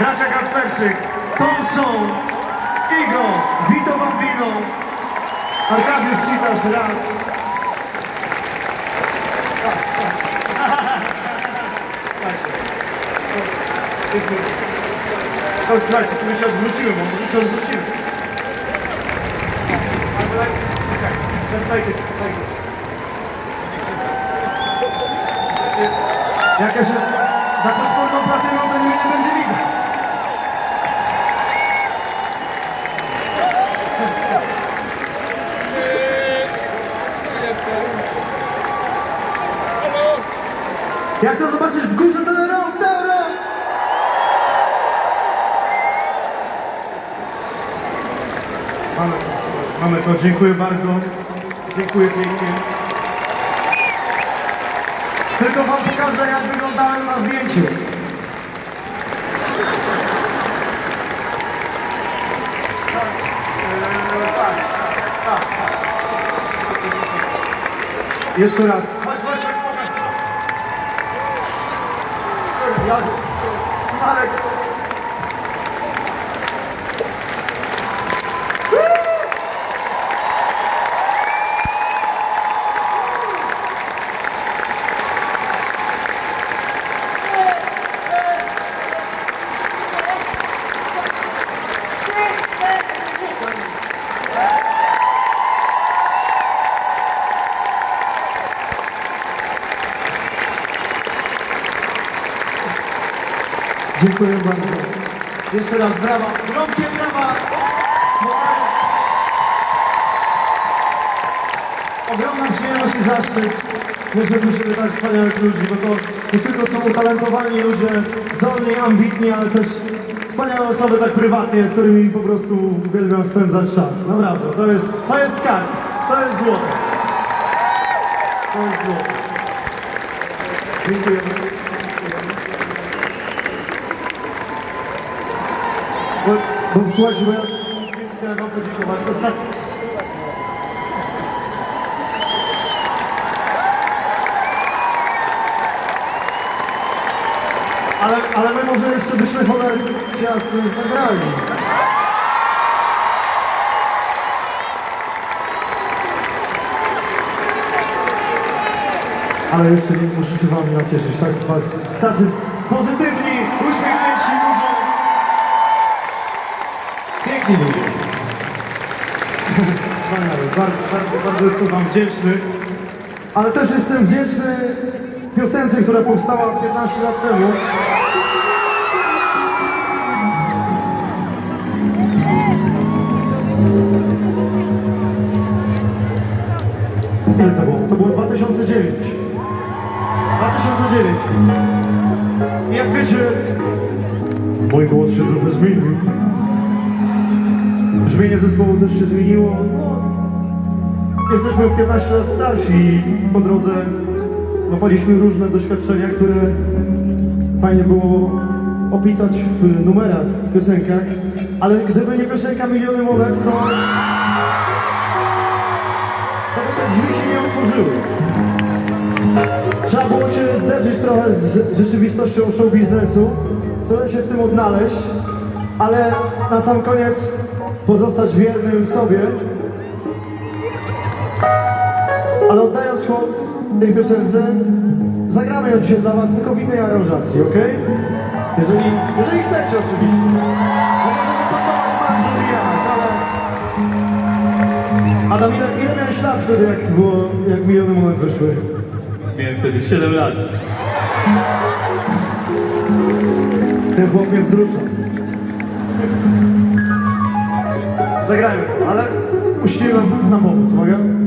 Bracia Kasperczyk, Thompson, Igo, Vito Bambino, Arkadiusz Sitasz raz. Chodź, słuchajcie, tu my się odwróciłem, bo może się odwróciłem. Albo tak, okej, let's make Jakaś za potworną platyną to nie będzie widać. Ja chcę zobaczyć w górze ten rok, ten! Mamy to, mamy to, dziękuję bardzo. Dziękuję pięknie. Tylko wam pokażę, jak wyglądałem na zdjęciu. Jeszcze raz. Chodź, chodź, chodź, spokojnie. Ja... Marek. Dziękuję bardzo. Jeszcze raz brawa. Gromkie brawa. Ogromna przyjemność i zaszczyt. Myśmy musimy tak wspaniałych ludzi, bo to nie tylko są utalentowani ludzie, zdolni, ambitni, ale też wspaniałe osoby tak prywatnie, z którymi po prostu uwielbiam spędzać czas. Naprawdę, to jest, to jest skarb, to jest złoto. To jest złoto. Dziękuję. Bo słuchajcie, bo ja chciałem wam podziękować, to tak. Ale, ale my może jeszcze byśmy chciała coś zagrali. Ale jeszcze nie muszę się wami nacieszyć, tak? Was, tacy pozytywni, Wspaniale. Bardzo, bardzo, bardzo jestem Wam wdzięczny. Ale też jestem wdzięczny piosence, która powstała 15 lat temu. Ile to było? To było 2009. 2009. I Jak wiecie, mój głos się trochę zmienił. Brzmienie zespołu też się zmieniło. Jesteśmy 15 lat starsi i po drodze łapaliśmy różne doświadczenia, które fajnie było opisać w numerach, w piosenkach. Ale gdyby nie piosenka Miliony Monet, to, to by te drzwi się nie otworzyły. Trzeba było się zderzyć trochę z rzeczywistością show biznesu, trochę się w tym odnaleźć, ale na sam koniec pozostać wiernym sobie. Ale oddając hołd tej piosence, zagramy ją dzisiaj dla was tylko w innej aranżacji, ok? Jeżeli, jeżeli chcecie oczywiście. Bo możemy pakować max odbijać, ale... Adam, ile, ile miałeś lat wtedy, jak było, jak miliony moment wyszły? Miałem wtedy 7 lat. Ten chłop mnie wzrusza. Zagrajmy to, ale musicie nam, nam pomóc, uwaga.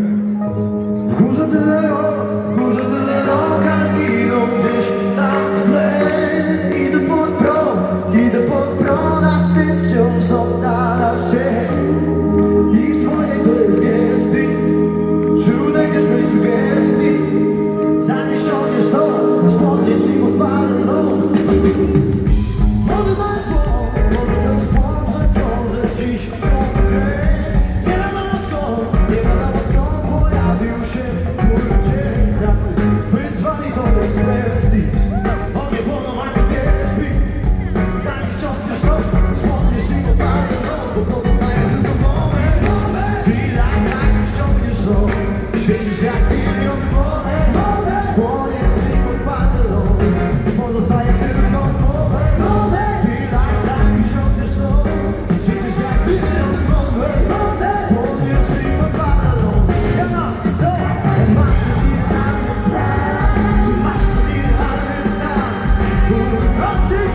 shit.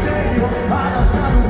serio para saber